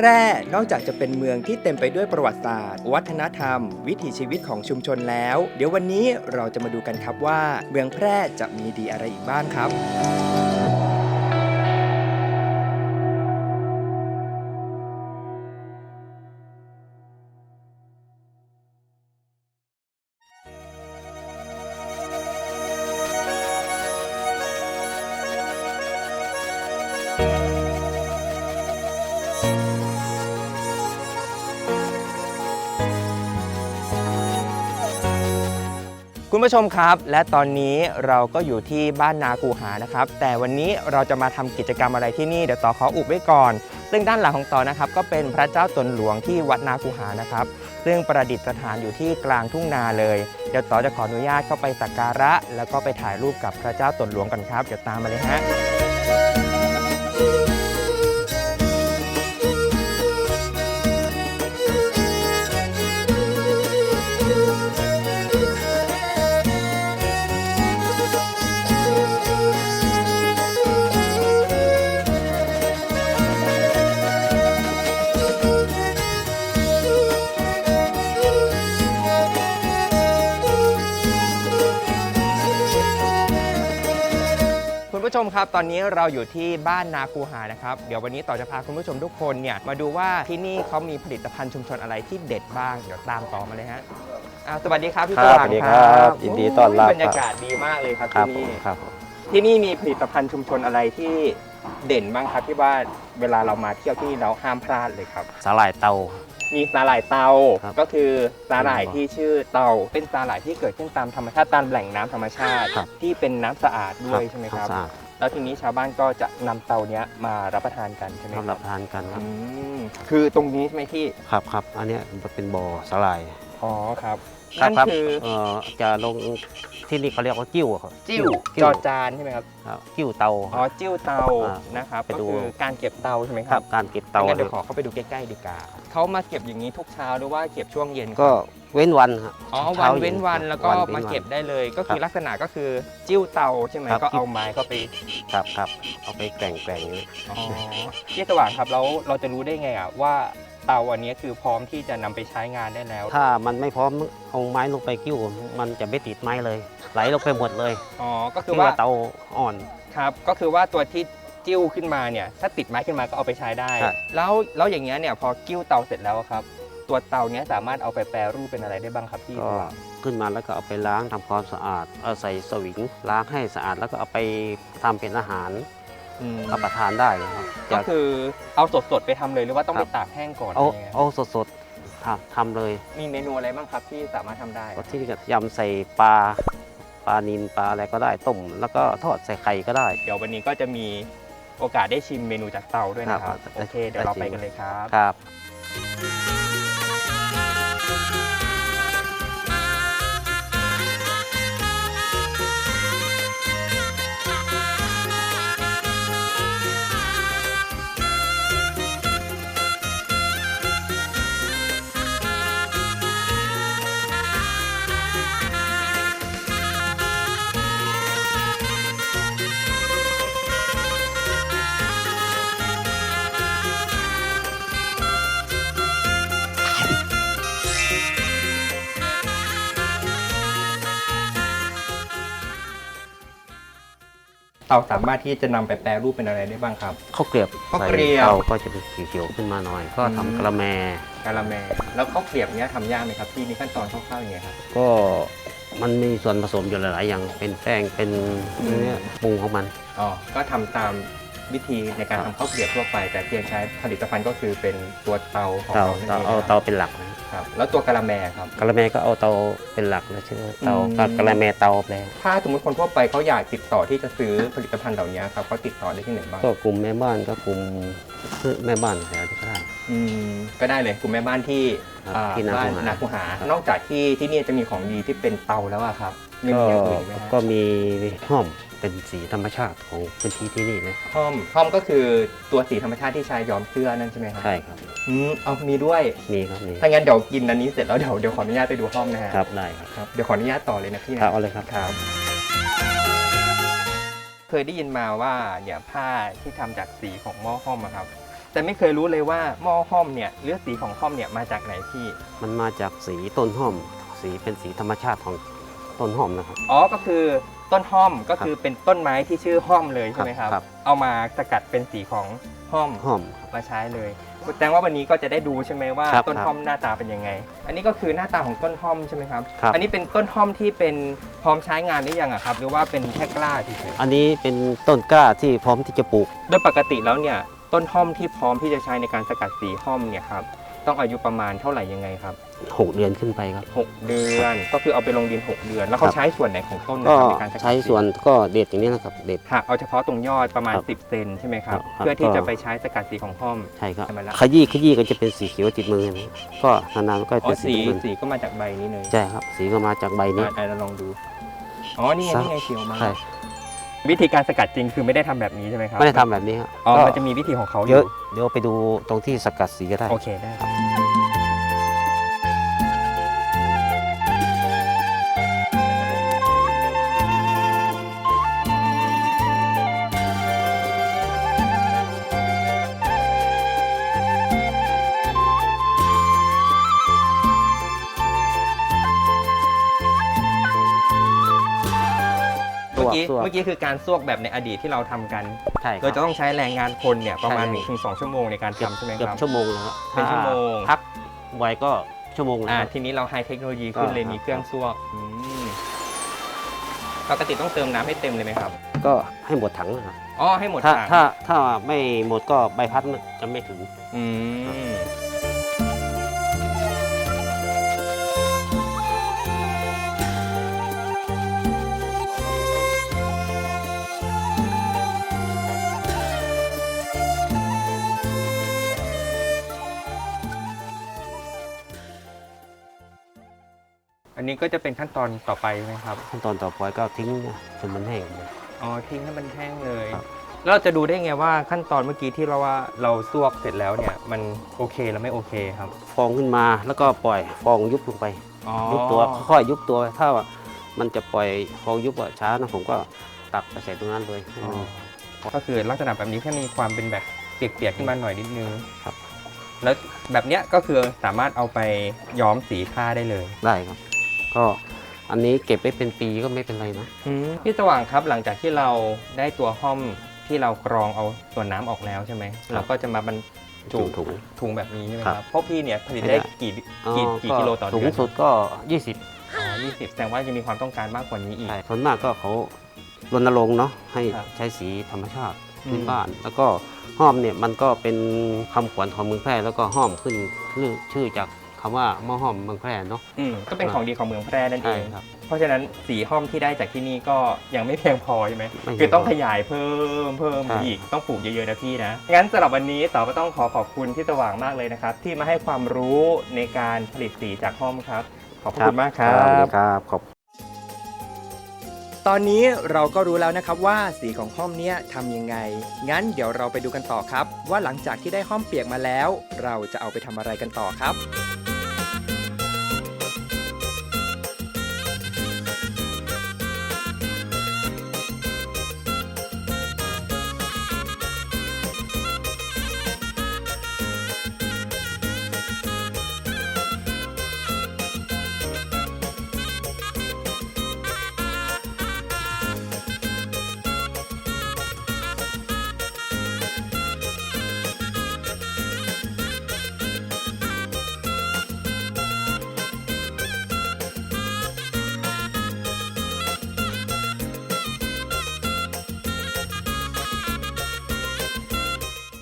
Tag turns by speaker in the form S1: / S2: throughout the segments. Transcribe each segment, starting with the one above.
S1: แพร่นอกจากจะเป็นเมืองที่เต็มไปด้วยประวัติศาสตร์ วัฒนธรรม วิถีชีวิตของชุมชนแล้ว เดี๋ยววันนี้เราจะมาดูกันครับว่า เมืองแพร่จะมีดีอะไรอีกบ้างครับ คุณผู้ชมครับ และตอนนี้เราก็อยู่ที่บ้านนากูหานะครับ แต่วันนี้เราจะมาทำกิจกรรมอะไรที่นี่เดี๋ยวต่อขออุบไว้ก่อน ซึ่งด้านหลังของต่อนะครับ ก็เป็นพระเจ้าตนหลวงที่วัดนากูหานะครับ ซึ่งประดิษฐานอยู่ที่กลางทุ่งนาเลย เดี๋ยวต่อจะขออนุญาตเข้าไปสักการะ แล้วก็ไปถ่ายรูปกับพระเจ้าตนหลวงกันครับเดี๋ยวตามมาเลยฮะ ชมครับ ตอนนี้เราอยู่ที่บ้านนาคูหานะครับ เดี๋ยววันนี้ต่อจะพาคุณผู้ชมทุกคนเนี่ยมาดูว่าที่นี่เขามีผลิตภัณฑ์ชุมชนอะไรที่เด็ดบ้าง เดี๋ยวตามต่อมาเลยฮะอ่าสวัสดีครับพี่
S2: ครับ
S1: สว่าง
S2: สวัสดีครับยินดีต้อนรับ
S1: โยบรรยากาศดีมากเลยครับ
S2: ครับ
S1: ที่
S2: ผม
S1: นี่
S2: ครับผม
S1: ที่นี่มีผลิตภัณฑ์ชุมชนอะไรที่เด่นบ้างครับที่ว่าเวลาเรามาเที่ยวที่นี่เราห้ามพลาดเลยครับ
S2: สาหร่ายเตา
S1: มีสาหร่ายเตา
S2: ครับ
S1: ก็คือสาหร่ายที่ชื่อเตา เป็นสาหร่ายที่เกิดขึ้นตามธรรมชาติตามแหล่งน้ำธรรมชาติ
S2: ครับ
S1: ที่เป็นน้ำสะอาดด้วยใช่ไหมครับ
S2: สะอาด
S1: แล้วทีนี้ชาวบ้านก็จะนำเตาเนี้ยมารับประทานกันใช่ไหมค
S2: สำห
S1: รั
S2: รั
S1: บบ
S2: ทานกันครั
S1: อื
S2: บ
S1: มคือตรงนี้ใช่ไหมที่
S2: ครับครับอันเนี้ยมันเป็นบ่อสาหร่าย
S1: อ๋อครับ
S2: ครั
S1: นั่น
S2: ครับ
S1: คือ
S2: เอ่อจะลงที่นี่เขาเรียกว่ากิ้วครับ
S1: จิ้ว
S2: กิ้
S1: จ
S2: ว
S1: อจานใช่ไหมครับ
S2: ครับกิ้วเตา
S1: อ๋อจิ้วเตา
S2: อ่า
S1: นะครับ
S2: ไป
S1: ก็
S2: ดู
S1: คือการเก็บเตาใช่ไหมค
S2: ครั
S1: รั
S2: บบการเก็บเตา
S1: งั้นเดี๋ยว
S2: นะ
S1: ขอเข้าไปดูใกล้ๆดีกว่าเขามาเก็บอย่างนี้ทุกเช้าหรือว่าเก็บช่วงเย็นครับ
S2: ก็เว้นวันครับ
S1: อ๋อ
S2: ช้า
S1: วันเว้นวันแล้วก็
S2: น
S1: มา
S2: ว้น
S1: เก็บได้เลย ก็คือ
S2: ครับ
S1: ลักษณะก็คือจิ้วเตาใช่ไหม
S2: ครับ
S1: ก็เอาไม้เข้าไป
S2: ครับครับเอาไปแกว่งแกว่งอย่างนี้
S1: อ๋อพี่สว่างครับแล้วเราจะรู้ได้ไงอะว่า เตาอันนี้คือพร้อมที่จะนำไปใช้งานได้แล้ว
S2: ถ้ามันไม่พร้อมเอาไม้ลงไปกิ้ว มันจะไม่ติดไม้เลย ไหลลงไปหมดเลย
S1: อ๋อ ก็คื
S2: คืออ
S1: ว่า
S2: ว่าเตาอ่อน
S1: ครับ ก็คือว่าตัวที่จิ้วขึ้นมาเนี่ย ถ้าติดไม้ขึ้นมาก็เอาไปใช้ได้
S2: ครับ
S1: แล้วแล้วอย่างเงี้ยเนี่ยพอกิ้วเตาเสร็จแล้วครับ ตัวเตาเนี้ยสามารถเอาไปแปรรูปเป็นอะไรได้บ้างครับพี่
S2: ก็ขึ้นมาแล้วก็เอาไปล้างทำความสะอาดเอาใส่สวิงล้างให้สะอาดแล้วก็เอาไปทำเป็นอาหาร
S1: อืม
S2: รับประทานได้นะครับ
S1: ก็
S2: จะ
S1: คือเอาสดๆไปทำเลยหรือว่าต้อง
S2: ครั
S1: ไป
S2: บ
S1: ตากแห้งก่อน
S2: เอา
S1: อะไรเงี้ย
S2: เอาสดๆทำทำเลย
S1: มีเมนูอะไรบ้างครับที่สามารถทำได้
S2: ก็ที่จะยำใส่ปลาปลานินปลาอะไรก็ได้ต้ม แล้วก็ทอดใส่ไข่ก็ได้
S1: เดี๋ยววันนี้ก็จะมีโอกาสได้ชิมเมนูจากเตาด้วยนะครับ
S2: ครับ
S1: โอเคเดี๋ยวเรา
S2: ได้ชิม
S1: ไปกันเลยครับ
S2: ครับ
S1: เตาสามารถที่จะนำไปแปรรูปเป็นอะไรได้บ้างครับ
S2: ข้าวเกลียบ
S1: ข้าว
S2: ใส่
S1: เกลียบ
S2: เตาก็จะเป็นสีเขียวขึ้นมาหน่อย ก็
S1: อืม
S2: ทำกระแม
S1: กะละแมแล้วข้าวเกรียบเนี้ยทำยากไหมครับพี่มีขั้นตอนคร่าวๆยังไงครับ
S2: ก็มันมีส่วนผสมอยู่หลาย ๆ อย่างเป็นแป้งเป็น
S1: อืม
S2: เนื้อปรุงของมัน
S1: อ๋อก็ทำตาม วิธีในการ
S2: ครั
S1: ทำ
S2: บ
S1: ข้าวเกรียบทั่วไป แต่เพียงใช้ผลิตภัณฑ์ก็คือเป็นตัวเตาของ
S2: เตา
S1: เรานั่น
S2: เตา
S1: เอง
S2: เอา
S1: นะค
S2: เตา
S1: รับ
S2: เป็นหลักนะ
S1: ครับแล้วตัวกะละแมครับ
S2: กระแมก็เอาเตาเป็นหลักเลยชื่อเตา
S1: อืม
S2: ก็กระแมเตาแปลง
S1: ถ้าสมมติคนทั่วไปเขาอยากติดต่อที่จะซื้อผลิตภัณฑ์เหล่านี้ครับเขาติดต่อได้ที่ไหนบ้าง
S2: ก็กลุ่มแม่บ้านก็กลุ่มแม่บ้านแถวที่ก็ได้
S1: อืมก็ได้เลยกลุ่มแม่บ้านที่
S2: ครับ
S1: อ่า
S2: ที่นา
S1: บ้าน
S2: คูหา
S1: นาคูหา นอกจากที่ที่นี่จะมีของดีที่เป็นเตาแล้วอะครับยัง
S2: ก็
S1: มีอย่างอื่นไหมฮะ
S2: ก็มีห้อม เป็นสีธรรมชาติของพื้นที่ที่นี่นะ
S1: ห้อมห้อมก็คือตัวสีธรรมชาติที่ใช้ย้อมเสื้อนั่นใช่ไหมครับ
S2: ใช่ครับ
S1: อืมเอามีด้วย
S2: มีครับมี
S1: ถ้างั้นเดี๋ยวกินอันนี้เสร็จแล้วเดี๋ยวเดี๋ยวขออนุญาตไปดูห้องนะฮะ
S2: ครับได้ครับ
S1: ครับเดี๋ยวขออนุญาตต่อเลยนะพี่นะครับ
S2: เอาเลยครับ
S1: ครับ เคยได้ยินมาว่าเนี่ยผ้าที่ทำจากสีของหม้อห้อมอะครับแสแต่ไม่เคยรู้เลยว่าหม้อห้อมเนี่ยหรือสีของห้อมเนี่ยมาจากไหนพี่
S2: มันมาจากสีต้นหอม สีเป็นสีธรรมชาติของต้นหอมนะครับ
S1: อ๋อก็คือ ต้นห้อมก็คือเป็นต้นไม้ที่ชื่อห้อมเลยใช่ไหมครับ
S2: ครับ
S1: เอามาสกัดเป็นสีของห้อม
S2: หอมครับ
S1: มาใช้เลยแสดงว่าวันนี้ก็จะได้ดูใช่ไหมว่า
S2: ครับ
S1: ต้นห้อมหน้าตาเป็นยังไง อันนี้ก็คือหน้าตาของต้นห้อมใช่ไหมครับ
S2: ครับ
S1: อันนี้เป็นต้นห้อมที่เป็นพร้อมใช้งานหรือยังอะครับ หรือว่าเป็นแค่กล้าเฉย
S2: อันนี้เป็นต้นกล้าที่พร้อมที่จะปลูก
S1: ๆโดยปกติแล้วเนี่ยต้นห้อมที่พร้อมที่จะใช้ในการสกัดสีห้อมเนี่ยครับต้องอายุประมาณเท่าไหร่ยังไงครับ
S2: 6 เดือนขึ้นไปครับ
S1: หกเดือน ก็คือเอาไปลงดินหกเดือน แล้วเขา
S2: ครับ
S1: ใช้ส่วนไหนของต้นนะ
S2: ก็
S1: ครับในการสกัด
S2: ใช้ส่วนก็เด็ดอย่างนี้นะครับ เด็ด
S1: หักเอาเฉพาะตรงยอดประมาณ
S2: ครับ
S1: 10 เซนใช่ไหมครับ
S2: ครับ
S1: เพื่อที่
S2: ก็
S1: จะไปใช้สกัดสีของห้อม
S2: ใช่ครับ
S1: ใช่ไหมล่ะ
S2: ขยี้ขยี้ก็จะเป็นสีเขียวติดมือนะก็นานๆก็
S1: อ๋อ
S2: เป็นสี
S1: สี
S2: น้ำเงิน
S1: สีก็มาจากใบนี้เลย
S2: ใช่ครับ สีก็มาจากใบนี้
S1: อะไหนเราลองดู อ๋อ นี่ไง
S2: สัก
S1: นี่ไงเขียวมา
S2: ใช่
S1: วิธีการสกัดจริงคือไม่ได้ทำแบบนี้ใช่ไหมครับ
S2: ไม่ได้ทำแบบนี้ครับ
S1: อ๋อ
S2: ก็
S1: มันจะมีวิธีของเขาอ
S2: เดี๋ยว
S1: ยู่
S2: เดี๋ยวไปดูตรงที่สกัดสีก็ได้
S1: โอเคได้ครับ อกี้
S2: สวก
S1: เมื่อกี้คือการซวกแบบในอดีตที่เราทำกัน
S2: ใช่ค
S1: โด
S2: รั
S1: ย
S2: บ
S1: จะต้องใช้แรงงานคนเนี่ยประมาณ
S2: ใช่
S1: 1ถึง2ชั่วโมงในการ
S2: เกือบ
S1: ทำใช่ไหม
S2: เกือ
S1: ครับ
S2: บชั่วโมงแล้วครับ
S1: เป็นชั่วโมง
S2: พักไว้ก็ชั่วโมงแล้ว
S1: อ่า
S2: ครับ
S1: ทีนี้เราไฮเทคโนโลยีขึ้นเลย
S2: ก็
S1: มีเครื่องซวกอืมปกติต้องเติมน้ำให้เต็มเลยไหมครับ
S2: ก็ให้หมดถังนะครับ
S1: อ๋อให้หมด
S2: ถ้า
S1: ถัง
S2: ถ้าถ้าไม่หมดก็ใบพัดจะไม่ถึง
S1: อืม อันนี้ก็จะเป็นขั้นตอนต่อไปใช่ไหมครับ
S2: ขั้นตอนต่อไปก็ทิ้งจนมันแห้งหมด
S1: อ๋อทิ้งให้มันแห้งเลย
S2: ครับ
S1: แล้วเราจะดูได้ไงว่าขั้นตอนเมื่อกี้ที่เราว่าเราซวกเสร็จแล้วเนี่ยมันโอเคแล้วไม่โอเคครับ
S2: ฟองขึ้นมาแล้วก็ปล่อยฟองยุบลงไป
S1: อ๋อ
S2: ยุบตัวค่อยๆยุบตัวถ้าว่ามันจะปล่อยฟองยุบอะช้านะผมก็ตักไปใส่ตรงนั้นเลยให้
S1: อ๋
S2: มัน
S1: อก็คือลักษณะแบบนี้แค่มีความเป็นแบบเปียกๆขึ้นมาหน่อยนิดนึง
S2: ครับ
S1: แล้วแบบเนี้ยก็คือสามารถเอาไปย้อมสีผ้าได้เลย
S2: ได้ครับ ก็อันนี้เก็บไว้เป็นปีก็ไม่เป็นไรนะ
S1: พี่สว่างครับหลังจากที่เราได้ตัวห้อมที่เรากรองเอาส่วนน้ำออกแล้วใช่ไหม
S2: ครับ
S1: เราก็จะมาบรรจุ
S2: ถุง
S1: ถุงแบบนี้ใช่ไหม
S2: ครับ
S1: ครับเพราะพี่เนี่ยผลิต
S2: ไม่
S1: ได้
S2: ได้
S1: กี่
S2: อ๋อ
S1: กี่กี่กิโลต่อ
S2: สู
S1: เดื
S2: ง
S1: อน
S2: สุดก็ 20
S1: อ๋อยี่สิบแสดงว่าจะมีความต้องการมากกว่านี้อีก
S2: ใช่ส่วนมากก็เขารณรงค์เนาะให้
S1: ครับ
S2: ใช้สีธรรมชาติ
S1: อืม
S2: พื้นบ้าน แล้วก็ห้อมเนี่ยมันก็เป็นคำขวัญของเมืองแพร่แล้วก็ห้อมขึ้นชื่อชื่อจาก คำว่าหม้อห้อมเมืองแพร่เนาะ
S1: อืมก็เป็นของดีของเมืองแพร่นั่นเอ
S2: ใช่
S1: ง
S2: ครับ
S1: เพราะฉะนั้นสีห้อมที่ได้จากที่นี่ก็ยังไม่เพียงพอใช่ไหม
S2: ไม่เพียงพอ
S1: คือต้องขยายเพิ่มเพิ่ม
S2: ใช่
S1: อีกต้องปลูกเยอะๆนะพี่นะงั้นสำหรับวันนี้ต่อก็ต้องขอขอบคุณพี่สว่างมากเลยนะครับ ที่มาให้ความรู้ในการผลิตสีจากห้อมครับ ขอบพระคุณมากครั
S2: สวัส
S1: บ
S2: ดีครับขอบ
S1: ตอนนี้เราก็รู้แล้วนะครับว่าสีของห้อมเนี้ยทำยังไง งั้นเดี๋ยวเราไปดูกันต่อครับ ว่าหลังจากที่ได้ห้อมเปียกมาแล้ว เราจะเอาไปทำอะไรกันต่อครับ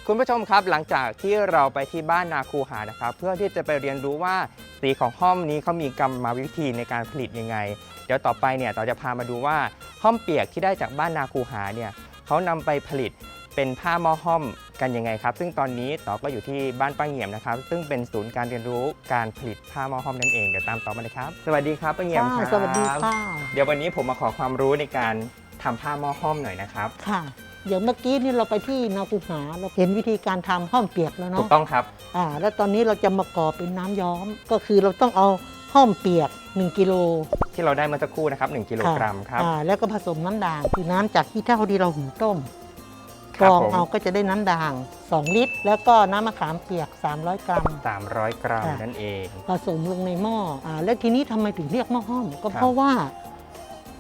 S1: คุณผู้ชมครับหลังจากที่เราไปที่บ้านนาคูหานะครับ เพื่อที่จะไปเรียนรู้ว่าสีของห้อมนี้เขามีกรรมวิธีในการผลิตยังไง เดี๋ยวต่อไปเนี่ยเราจะพามาดูว่าห้อมเปียกที่ได้จากบ้านนาคูหาเนี่ยเขานำไปผลิตเป็นผ้าหม้อห้อมกันยังไงครับ ซึ่งตอนนี้ต่อก็อยู่ที่บ้านป้าเงี่ยมนะครับ ซึ่งเป็นศูนย์การเรียนรู้การผลิตผ้าหม้อห้อมนั่นเองเดี๋ยวตามต่อมาเลยครับ สวัสดีครับป้าเงี่ยมค
S3: ค่ะ
S1: รับ
S3: สวัสดีค่ะ
S1: เดี๋ยววันนี้ผมมาขอความรู้ในการทำผ้าหม้อห้อมหน่อยนะครับ
S3: ค่ะ เดี๋ยวเมื่อกี้นี่เราไปที่นาคูหาเราเห็นวิธีการทำห้อมเปียกแล้ว
S1: ถู
S3: เนาะ
S1: กต้องครับ
S3: อ่าแล้วตอนนี้เราจะมาก่อเป็นน้ำย้อม ก็คือเราต้องเอาห้อมเปียก 1 กิโล
S1: ที่เราได้เมื่อสักครู่นะครับ1กิโลกรัมครับ
S3: อ่าแล้วก็ผสมน้ำด่างคือน้ำจากที่เท่าที่เราหุงต้ม
S1: ค
S3: ก
S1: รับ
S3: รอง
S1: ผม
S3: เอาก็จะได้น้ำด่าง 2 ลิตร แล้วก็น้ำมะขามเปียก 300 กรัม
S1: 300 กรัม
S3: ค่ะ
S1: นั่นเอง
S3: ผสมลงในหม้ออ่าแล้วทีนี้ทำไมถึงเรียกหม้อห้อม ก็
S1: ครับ
S3: เพราะว่า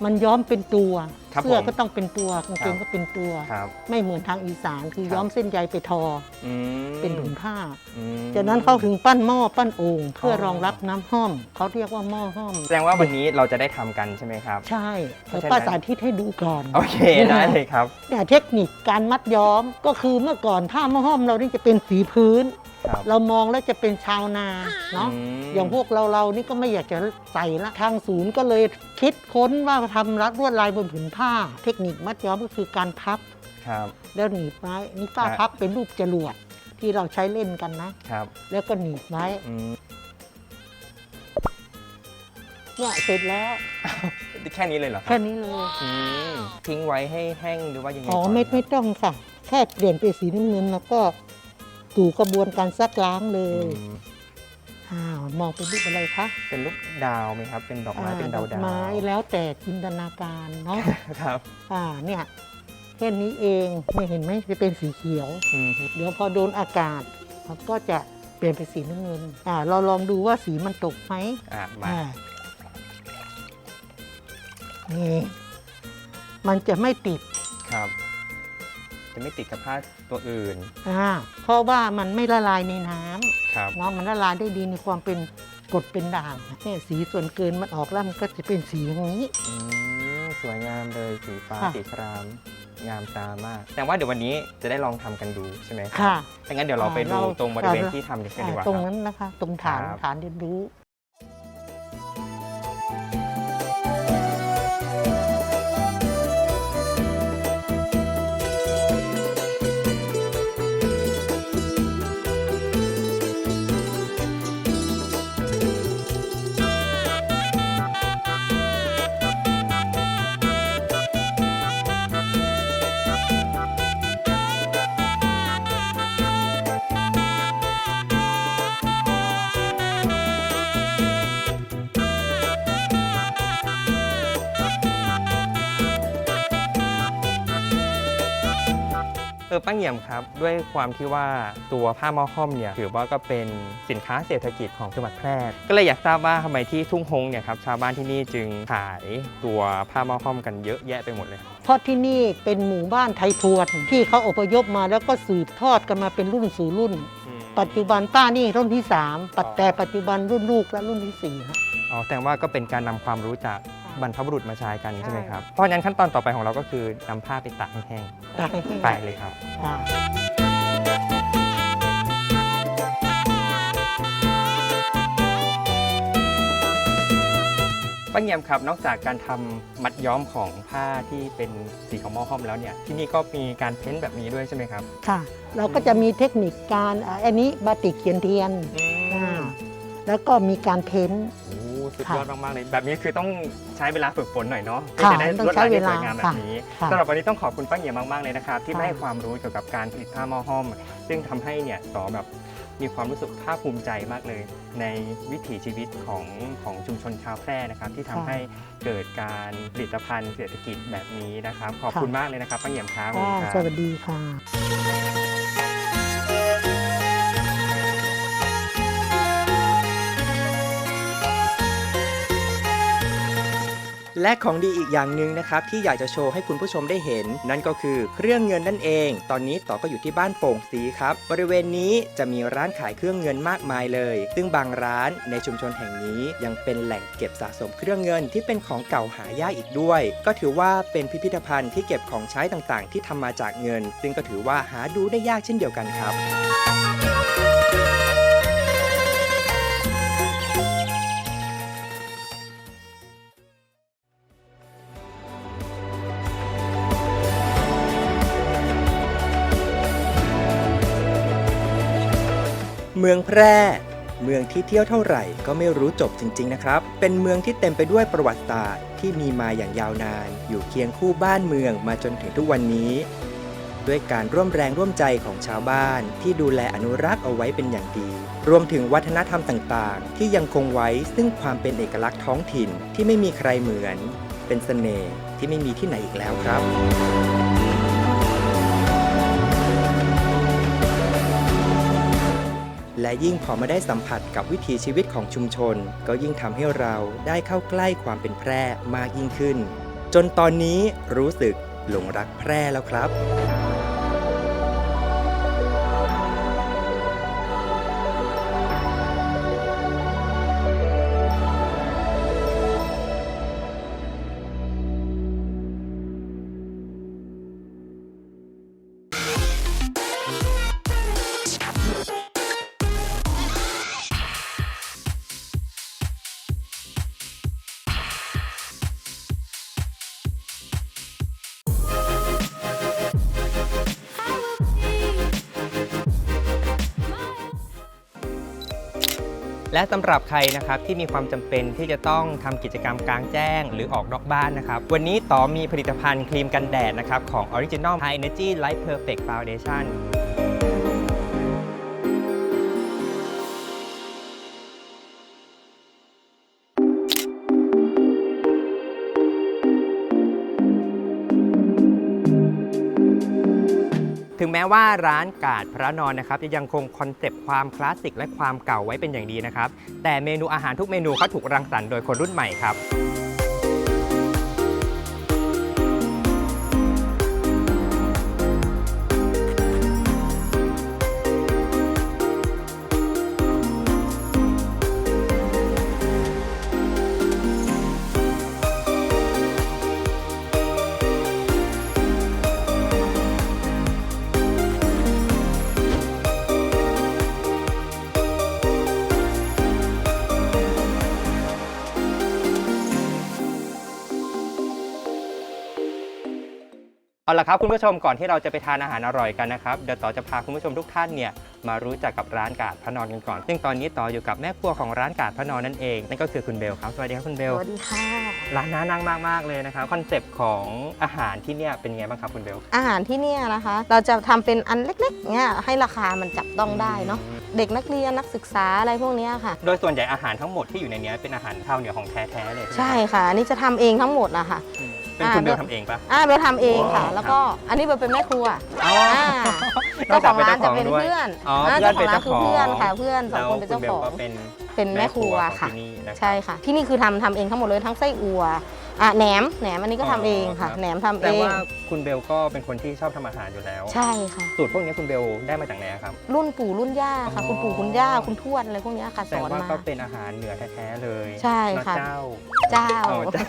S3: มันย้อมเป็นตัว
S1: ครับ
S3: เสื้อ
S1: ผม
S3: ก็ต้องเป็นตัวกางเกง
S1: ครับ
S3: ก็เป็นตัว
S1: ครับ
S3: ไม่เหมือนทางอีสานคือ
S1: ครับ
S3: ย้อมเส้นใยไปทอ
S1: อืม
S3: เป็นถุงผ้า
S1: อืม
S3: จากนั้นเขาถึงปั้นหม้อปั้นโอ่งเพื่ออ
S1: อ
S3: รองรับน้ำห้อม เขาเรียกว่าหม้อห้อม
S1: แสดงว่าวันนี้เราจะได้ทำกันใช่ไหมครับ
S3: ใช่
S1: เพราะ
S3: เดี๋ยว
S1: ฉะนั้น
S3: ป้าสาธิตให้ดูก่อน
S1: โอเคได้เลยครับ
S3: เนี่ยเทคนิคการมัดย้อมก็คือเมื่อก่อนผ้าหม้อห้อมเรานี่จะเป็นสีพื้น
S1: ครับ
S3: เรามองแล้วจะเป็นชาวนาเนาะ
S1: ม
S3: อย่างพวกเราเรานี่ก็ไม่อยากจะใส่ละทางศูนย์ก็เลยคิดค้นว่าทำรัดลวดลายบนผืนผ้า เทคนิคมัดย้อมก็คือการพับ
S1: ครับ
S3: แล้วหนีบไว้นี่ป้า
S1: ฮะ
S3: พับเป็นรูปจรวดที่เราใช้เล่นกันนะ
S1: ครับ
S3: แล้วก็หนีบไว้
S1: อืม
S3: เนี่ยเสร็จแล้ว
S1: แค่นี้เลยเหรอค
S3: แค่
S1: รับ
S3: นี้เลย
S1: อืมทิ้งไว้ให้แห้งหรือว่ายังไง
S3: อ๋อ
S1: ก่น
S3: ไม่
S1: ครับ
S3: ไม่ต้องค่ะแค่เปลี่ยนเป็นสีน้ำเงินแล้วก็ ตู่กระบวนการซักล้างเล
S1: อื
S3: ย
S1: ม
S3: อ้าวมองเป็นรูปอะไรคะ
S1: เป็นลูกดาวไหมครับ เป็นดอกไม้ เป็นดาว
S3: ด
S1: ดา
S3: อก
S1: ว
S3: ไม้แล้วแต่จินตนาการเนาะ
S1: ครับ
S3: อ่าเนี่ยแค่นี้เองไม่เห็นไหมจะเป็นสีเขียว
S1: อืม
S3: เดี๋ยวพอโดนอากาศมันก็จะเปลี่ยนเป็นสีน้ำเงินอ่าเราลองดูว่าสีมันตกไหม
S1: อะมา
S3: อ่านี่มันจะไม่ติด
S1: ครับ จะไม่ติดกับผ้าตัวอื่น
S3: อ่าเพราะว่ามันไม่ละลายในน้ำ
S1: ครับ
S3: เนาะมันละลายได้ดีในความเป็นกรดเป็นด่างเนี่ยสีส่วนเกินมันออกแล้วมันก็จะเป็นสีอย่างนี้
S1: อืมสวยงามเลยสีฟ้า
S3: ค่ะ
S1: สีคราม งามตามาก แต่ว่าเดี๋ยววันนี้จะได้ลองทำกันดูใช่ไหมรับ
S3: ค่ะ
S1: ถ้างั้นเดี๋ยวเราไปดู
S3: เรา
S1: ตรงบริเวณ
S3: เรา
S1: ที่ทำกันดี
S3: อ่าก
S1: ว่า
S3: ตรง
S1: ครับ
S3: นั้นนะคะ ตรงฐาน
S1: ครับ
S3: ฐานเรียนรู้
S1: เออป้าเงี่ยมครับ ด้วยความที่ว่าตัวผ้าหม้อห้อมเนี่ยถือว่าก็เป็นสินค้าเศรษฐกิจของจังหวัดแพร่ก็เลยอยากทราบว่าทำไมที่ทุ่งฮงเนี่ยครับชาวบ้านที่นี่จึงขายตัวผ้าหม้อห้อมกันเยอะแยะไปหมดเลย
S3: เพราะที่นี่เป็นหมู่บ้านไทยพวนที่เขาอพยพมาแล้วก็สืบทอดกันมาเป็นรุ่นสู่รุ่น ปัจจุบันป้านี่รุ่นที่3ปัจแต่ปัจจุบันรุ่นลูกและรุ่นที่4ฮะ
S1: อ๋อแต่ว่าก็เป็นการนำความรู้จาก บรรพบุรุษมาใช้กัน
S3: ใช่
S1: ใช่ไหมครับ เพราะฉะนั้นขั้นตอนต่อไปของเราก็คือนำผ้าไปตากให้แห้ง
S3: ตากให้แห้ง
S1: ไปเลยครับ
S3: อ่า
S1: ป้าเงียมครับนอกจากการทำมัดย้อมของผ้าที่เป็นสีของหม้อห้อมแล้วเนี่ยที่นี่ก็มีการเพ้นท์แบบนี้ด้วยใช่ไหมครับ
S3: ค่ะ เราก็จะมีเทคนิคการอ่าอันนี้บาติกเขียนเทียนอ่าแล้วก็มีการเพ้นท์
S1: โอ้ สุด
S3: ค่ะ
S1: ยอดมากๆเลยแบบนี้คือต้องใช้เวลาฝึกฝนหน่อยเนาะ
S3: ค่ะ
S1: จะได้
S3: ต้อง
S1: ลวด
S3: ใช้
S1: ลาย
S3: เว
S1: ที่ส
S3: ลา
S1: วยงามแบ
S3: ค่ะ
S1: บนี้
S3: ค่ะ
S1: สำหรับวันนี้ต้องขอบคุณป้าเงียมมากๆเลยนะครับที่
S3: ค่ะ
S1: มาให้ความรู้เกี่ยวกับการผลิตผ้าหม้อห้อม ซึ่งทำให้เนี่ยต่อแบบมีความรู้สึกภาคภูมิใจมากเลย ในวิถีชีวิตของของชุมชนชาวแพร่นะครับ ที่ทำให้เกิดการผลิตภัณฑ์เศรษฐกิจแบบนี้นะครับ ขอบคุณมากเลยนะครับป้าเงียมครับขอบ
S3: ค่ะ
S1: คุณครับ
S3: สวัสดีค่ะ
S1: และของดีอีกอย่างหนึ่งนะครับที่อยากจะโชว์ให้คุณผู้ชมได้เห็น นั่นก็คือเครื่องเงินนั่นเอง ตอนนี้ต่อก็อยู่ที่บ้านโป่งสีครับ บริเวณนี้จะมีร้านขายเครื่องเงินมากมายเลย ซึ่งบางร้านในชุมชนแห่งนี้ยังเป็นแหล่งเก็บสะสมเครื่องเงินที่เป็นของเก่าหายากอีกด้วย ก็ถือว่าเป็นพิพิธภัณฑ์ที่เก็บของใช้ต่างๆ ที่ทำมาจากเงิน ซึ่งก็ถือว่าหาดูได้ยากเช่นเดียวกันครับ มืองแพร่ เมืองที่เที่ยวเท่าไหร่ก็ไม่รู้จบจริง ๆ นะครับ เป็นเมืองที่เต็มไปด้วยประวัติศาสตร์ที่มีมาอย่างยาวนาน อยู่เคียงคู่บ้านเมืองมาจนถึงทุกวันนี้ ด้วยการร่วมแรงร่วมใจของชาวบ้าน ที่ดูแลอนุรักษ์เอาไว้เป็นอย่างดี รวมถึงวัฒนธรรมต่างๆ ที่ยังคงไว้ซึ่งความเป็นเอกลักษณ์ท้องถิ่นที่ไม่มีใครเหมือน เป็นเสน่ห์ที่ไม่มีที่ไหนอีกแล้วครับ และยิ่งพอมาได้สัมผัสกับวิถีชีวิตของชุมชน ก็ยิ่งทำให้เราได้เข้าใกล้ความเป็นแพร่มากยิ่งขึ้น จนตอนนี้รู้สึกหลงรักแพร่แล้วครับ และสำหรับใครนะครับที่มีความจำเป็นที่จะต้องทำกิจกรรมกลางแจ้ง หรือออกนอกบ้านนะครับ วันนี้ต่อมีผลิตภัณฑ์ครีมกันแดดนะครับของ Original High Energy Light Perfect Foundation ถึงแม้ว่าร้านกาดพระนอนนะครับจะยังคงคอนเซปต์ความคลาสสิกและความเก่าไว้เป็นอย่างดีนะครับ แต่เมนูอาหารทุกเมนูเขาถูกรังสรรค์โดยคนรุ่นใหม่ครับ เอาละครับคุณผู้ชมก่อนที่เราจะไปทานอาหารอร่อยกันนะครับเดี๋ยวต่อจะพาคุณผู้ชมทุกท่านเนี่ยมารู้จักกับร้านกาดพระนอนกันก่อน ซึ่งตอนนี้ต่ออยู่กับแม่ครัวของร้านกาดพระนอนนั่นเองนั่นก็คือคุณเบลครับสวัสดีครับคุณเบล
S4: สวัสดีค่ะ
S1: ร้านน่านั่งมากๆเลยนะครับคอนเซปต์ของอาหารที่เนี่ยเป็นไงบ้างครับคุณเบล
S4: อาหารที่เนี่ยนะคะ เราจะทำเป็นอันเล็กๆเนี่ยให้ราคามันจับต้องได้เนาะเด็กนักเรียนนักศึกษาอะไรพวกเนี้ยค่ะ
S1: โดยส่วนใหญ่อาหารทั้งหมดที่อยู่ในเนี้ยเป็นอาหารชาวเหนือของแท้ๆเลย
S4: ใช่
S1: ไหมครับ
S4: ค่ะอันนี้จะทำเองทั้งหมดนะคะ
S1: อืม เป็นคุณเบลทำเองปะ
S4: อ่าเบลทำเองค่ะ
S1: ว้าว
S4: แล้วก็อันนี้เบลเป็นแม่ครัว
S1: อ๋อ
S4: อ่า
S1: นอก
S4: เจ้า
S1: จา
S4: ข
S1: ก
S4: อง
S1: เป็น
S4: ร้า
S1: เจ้านของด้วย
S4: จะเป็นเพื่อน
S1: อ๋อ
S4: อ่า
S1: เพื่อน
S4: เจ้าของร้านคือ
S1: เป็นเจ้าของ
S4: เพื่อนค่ะ เพื่อนสอง
S1: แล้ว
S4: คนเป็น
S1: คุณ
S4: เจ้า
S1: เบ
S4: ข
S1: ล
S4: อง
S1: ก็เป็น
S4: เป็นแม่ครัว
S1: ของ
S4: ค่ะ
S1: ที่นี่นะครับ
S4: ใช่ค่ะ ที่นี่คือทำทำเองทั้งหมดเลยทั้งไส้อั่ว อะแหนมแหนมอันนี้ก็ทำเองค่ะ
S1: อ๋อครับ
S4: แหนมทำเอ
S1: แต่
S4: ง
S1: ว่าคุณเบลก็เป็นคนที่ชอบทำอาหารอยู่แล้ว
S4: ใช่ค่ะ
S1: สูตรพวกนี้คุณเบลได้มาจากไหนครับ
S4: รุ่นปู่รุ่นย่าค่ะ
S1: อ๋อ
S4: คุณปู่คุณย่าคุณทวดอะไรพวกเนี้ยค่ะส
S1: แต่
S4: อน
S1: ว่า
S4: มา
S1: ก็เป็นอาหารเหนือแท้ๆเลย
S4: ใช่ค่ะ
S1: เนอเจ้า
S4: เจ้า
S1: เอาเจ้า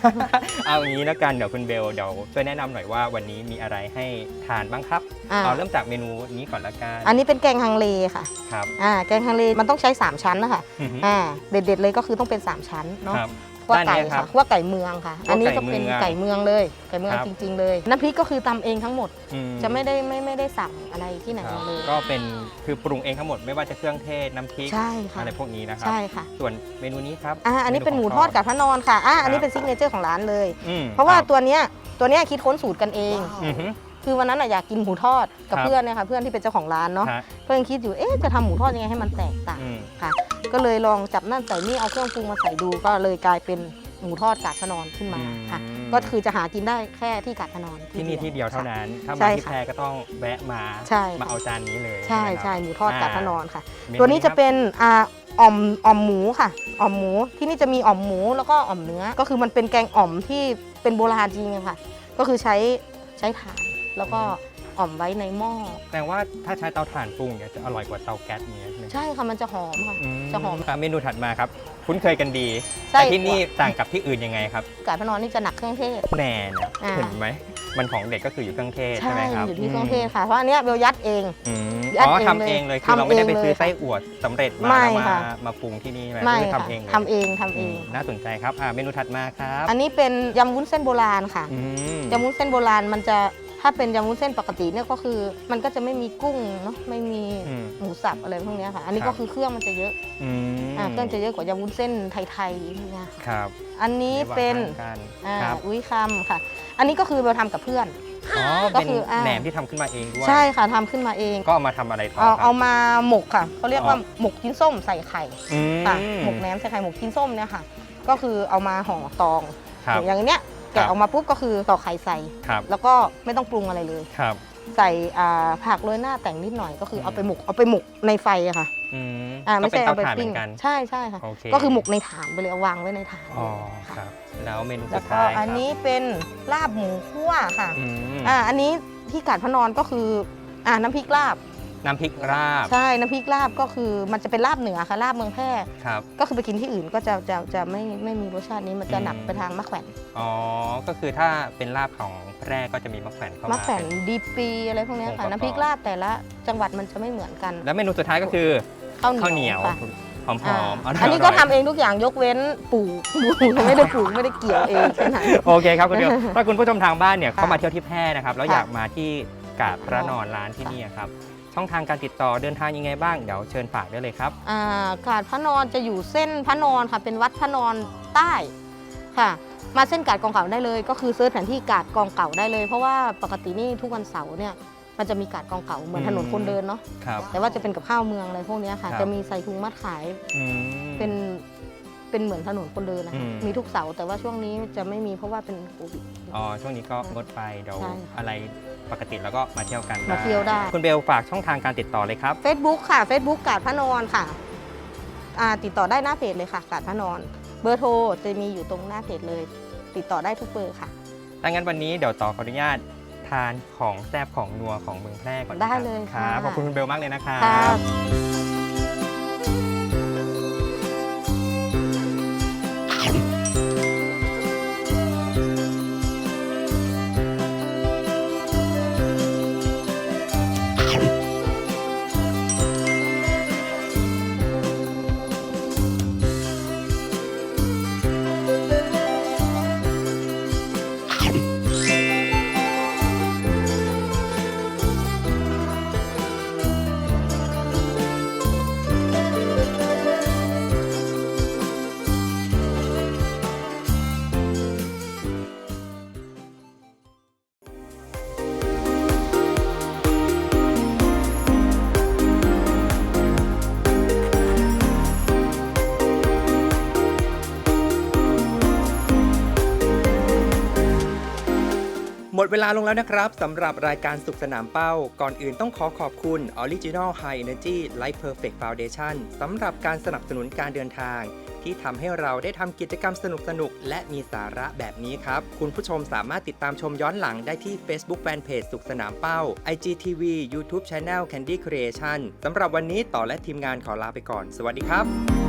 S1: เอาอย่างนี้แล้วกันเดี๋ยวคุณเบลเดี๋ยวช่วยแนะนำหน่อยว่าวันนี้มีอะไรให้ทานบ้างครับ
S4: อ่า
S1: เอาเริ่มจากเมนูนี้ก่อนละกัน
S4: อันนี้เป็นแกงฮังเลค่ะ
S1: ครับ
S4: อ่าแกงฮังเลมันต้องใช้ 3 ชั้นนะคะ
S1: อือฮึ
S4: อ่าเด็ดๆเลยก็คือต้องเป็น 3 ชั้นเนาะ
S1: ครับ
S4: คั่ว
S1: ด้าน
S4: ไก่
S1: นี้ครั
S4: ค่ะ
S1: บ
S4: คั่วไก่เมืองค่ะ
S1: คั่วไก่
S4: อันนี้ก็เป็น
S1: เมือง
S4: ไก่เมืองเลย ไก่เมือง
S1: ครับ
S4: จริง ๆ เลย น้ำพริกก็คือตำเองทั้งหมด
S1: อืม
S4: จะไม่ได้ไม่ไม่ได้สั่งอะไรที่ไหน
S1: ครับ
S4: มาเลย
S1: ก็เป็นคือปรุงเองทั้งหมดไม่ว่าจะเครื่องเทศน้ำพริก
S4: ใช่ค่ะ
S1: อะไรพวกนี้นะครับ
S4: ใช่ค่ะ
S1: ส่วนเมนูนี้ครับ
S4: อ่าอันนี้เป็นหมู
S1: ขง
S4: ทอดกับพระนอนค่ะอ่าอันนี้
S1: ครับ
S4: เป็นซิกเนเจอร์ของร้านเลย
S1: อืม
S4: เพราะว่า
S1: คบ
S4: ตัวเนี้ยตัวเนี้ยคิดค้นสูตรกันเอง
S1: อือฮึ
S4: คือวันนั้นอะอยากกินหมูทอดกับ
S1: ครับ
S4: เพื่อนเนี่ยค่ะเพื่อนที่เป็นเจ้าของร้านเนาะ
S1: ฮะ
S4: เพื่อนคิดอยู่เอ๊ะจะทำหมูทอดยังไงให้มันแตกต่าง
S1: อืม
S4: ค่ะ ก็เลยลองจับนั่นใส่นี่เอาเครื่องปรุงมาใส่ดูก็เลยกลายเป็นหมูทอดกาดพะนอนขึ้นมาค่ะ
S1: อืม
S4: ก็คือจะหากินได้แค่ที่กาดพะนอน
S1: ที่นี่ที่เดียวเท่านั้น ถ้า
S4: ใช่
S1: มาที่
S4: ค่ะ
S1: แพรก็ต้องแวะมา
S4: ใช่ค่ะ
S1: มาเอาจานนี้เลย
S4: ใช่
S1: ไหมครับ
S4: ใช่หมูทอดกาดพะนอนค่ะ
S1: เม
S4: ตัวนี้จะ
S1: ครับ
S4: เป็นอ่าอ่อมอ่อมหมูค่ะอ่อมหมูที่นี่จะมีอ่อมหมูแล้วก็อ่อมเนื้อ ก็คือมันเป็นแกงอ่อมที่เป็นโบราณจริงๆค่ะ ก็คือใช้ใช้ถ่านแล้วก็ อ่อมไว้ในหม้อ
S1: แต่ว่าถ้าใช้เตาถ่านปรุงเนี่ยจะอร่อยกว่าเตาแก๊สเนี่ยใช่ไหม
S4: ใช่ค่ะมันจะหอมค่ะ จะหอม
S1: อ่เมนูถัดมาครับ คุ้นเคยกันดี
S4: ไส้
S1: แต่ที่นี่ต่างกับที่อื่นยังไงครับ
S4: กาดพะนอนนี่จะหนักเครื่องเทศ
S1: แน่นะ
S4: อ่า
S1: เห็นไหมมันของเด็กก็คืออยู่เครื่องเทศใช่
S4: ใช่
S1: ไหมครับ
S4: อยู่ที่เครื่องเทศค่ะเพราะอันเนี้ยเบลยัดเอง
S1: อืม
S4: ยัด
S1: อ๋อ
S4: เอง
S1: ทำเองเลยคือ
S4: ทำ
S1: เราไม่ได้ไป
S4: เองเลย
S1: ซื้อ
S4: ค่ะ
S1: ไส้อั่วสำเร็จมา
S4: ไม่
S1: แล้วมา
S4: ค่ะ
S1: มาปรุงที่นี่ไหม
S4: ไม่
S1: คือ
S4: ค่ะ
S1: ทำเองเลย
S4: ทำเองทำเอง
S1: มน่าสนใจครับอ่าเมนูถัดมาครับ
S4: อันนี้เป็นยำวุ้นเส้นโบราณค่ะ
S1: อืม
S4: ยำวุ้นเส้นโบราณมันจะ ถ้าเป็นยำวุ้นเส้นปกติเนี่ยก็คือมันก็จะไม่มีกุ้งเนาะไม่มี
S1: อืม
S4: หมูสับอะไรพวกเนี้ยค่ะ อันนี้
S1: ครั
S4: ก็
S1: บ
S4: คือเครื่องมันจะเยอะ
S1: อืม
S4: อ่าเครื่องจะเยอะกว่ายำวุ้นเส้นไทยๆนี่นะค่ะ
S1: ครับ
S4: อันนี้เป็น
S1: วางข้างกัน
S4: อ่า
S1: ครับ
S4: อุ้ยคำค่ะ อันนี้ก็คือเราทำกับเพื่อน
S1: อ๋อ
S4: ก็
S1: เป็น
S4: คืออ่า
S1: แหนมที่ทำขึ้นมาเองด้วย
S4: ใช่ค่ะทำขึ้นมาเอง
S1: ก็เอามาทำอะไรต่อ
S4: เอา
S1: ครับ
S4: เอามาหมกค่ะเขาเรียกว่า
S1: อ๋อ
S4: หมกชิ้นส้มใส่ไข่
S1: อืม
S4: ค่ะหมกแหนมใส่ไข่หมกชิ้นส้มเนี่ยค่ะ ก็คือเอามาห่อตอง
S1: ครับ
S4: อย่างเนี้ย
S1: ครั
S4: แกะ
S1: บ
S4: ออกมาปุ๊บก็คือตอกไข่ใส่
S1: ครับ
S4: แล้วก็ไม่ต้องปรุงอะไรเลย
S1: ครับ
S4: ใส่อ่าผักโรยหน้าแต่งนิดหน่อยก็คือเอาไปหมกเอาไปหมกในไฟอะค่ะ
S1: อืม
S4: อ่า
S1: ก็
S4: ไม่
S1: เป็น
S4: ใช่
S1: เตา
S4: เอาไป
S1: ถ่านเหมื
S4: ปิ้
S1: องนกัน
S4: ใช่ใช่ค่ะ
S1: โอเค
S4: ก็คือหมกในฐานไปเลยเอาวางไว้ในฐาน
S1: อ๋อ
S4: ค่ะ
S1: ครับ แล้วเมนู
S4: แล้
S1: สุ
S4: ว
S1: ด
S4: ก็
S1: ท้าย
S4: อันนี้เป็นลาบหมูคั่วค่ะ
S1: อืม
S4: อ่าอันนี้ที่กาดพระนอนก็คืออ่าน้ำพริกลาบ
S1: น้ำพริกราบ
S4: ใช่น้ำพริกลาบก็คือมันจะเป็นลาบเหนือค่ะลาบเมืองแพร่
S1: ครับ
S4: ก็คือไปกินที่อื่นก็จะจะจะไม่ไม่มีรสชาตินี้มันจะหนัก
S1: อืม
S4: ไปทางมะแขวน
S1: อ๋อ ก็คือถ้าเป็นลาบของแพร่ก็จะมีมะแขวนเข้ามะมา
S4: แขวน
S1: เป็น
S4: ดีปีอะไรพวกเนี้ย
S1: องค์ป
S4: ค่ะ
S1: ระกอบ
S4: น้ำพริกลาบแต่ละจังหวัดมันจะไม่เหมือนกัน
S1: แล้วเมนูสุดท้ายก็คือ
S4: ข้าว
S1: ข้าวเหนียว
S4: ค่ะ
S1: หอมๆ
S4: อ่า
S1: ร่ย
S4: อันนี้ก็
S1: ร่ย
S4: ทำเองทุกอย่างยกเว้นปลูกไม่ได้ปลูกไม่ได้เกี่ยวเองแค่นั้น
S1: โอเคครับคุณเดียวถ้าคุณผู้ชมทางบ้านเนี่ย
S4: ค่ะ
S1: เข้ามาเที่ยวที่แพร่นะครับแล้ว
S4: ค่ะ
S1: อยากมาที่กาดพระนอนร้านที่
S4: ค่ะ
S1: นี่ครับ ช่องทางการติดต่อเดินทางยังไงบ้างเดี๋ยวเชิญฝากได้เลยครับ
S4: อ่ากาดพระนอนจะอยู่เส้นพระนอนค่ะเป็นวัดพระนอนใต้ค่ะ มาเส้นกาดกองเก่าได้เลย ก็คือเซิร์ชแผนที่กาดกองเก่าได้เลย เพราะว่าปกตินี่ทุกวันเสาร์เนี่ยมันจะมีกาดกองเก่าเหมือนถนนคนเดินเนาะ
S1: ครับ
S4: แต่ว่าจะเป็นกับข้าวเมืองอะไรพวกเนี้ยค่ะ
S1: ครับ
S4: จะมีใส่ถุงมัดขาย
S1: อืม
S4: เป็นเป็นเหมือนถนนคนเดินนะ
S1: อื
S4: คะ
S1: ม
S4: มีทุกเสาร์แต่ว่าช่วงนี้จะไม่มีเพราะว่าเป็นโควิด
S1: อ๋อช่วงนี้ก็งดไปเดี๋ยว
S4: ใช่ค่ะ
S1: อะไร ปกติแล้วก็มาเที่ยวกัน
S4: มาเที่ยวได้
S1: คุณเบลฝากช่องทางการติดต่อเลยครับ
S4: Facebook ค่ะ Facebook กาดพระนอนค่ะอ่าติดต่อได้หน้าเพจเลยค่ะ กาดพระนอน เบอร์โทรจะมีอยู่ตรงหน้าเพจเลย ติดต่อได้ทุกเบอร์ค่ะ
S1: ถ้างั้นวันนี้เดี๋ยวต่อขออนุญาตทานของแซ่บของนัวของเมืองแพร่ก่อนนะ
S4: ได้
S1: ครับ
S4: เลย
S1: ครั
S4: ค่ะ
S1: บขอบคุณคุณเบลมากเลยนะครับ
S4: ค่ะ
S1: ห ดเวลาลงแล้วนะครับสำหรับรายการสุขสนามเป้า ก่อนอื่นต้องขอขอบคุณ Original High Energy Light Perfect Foundation สำหรับการสนับสนุนการเดินทาง ที่ทำให้เราได้ทำกิจกรรมสนุกๆและมีสาระแบบนี้ครับ คุณผู้ชมสามารถติดตามชมย้อนหลังได้ที่ Facebook Fanpage สุขสนามเป้า IGTV YouTube Channel Candy Creation สำหรับวันนี้ต่อและทีมงานขอลาไปก่อน สวัสดีครับ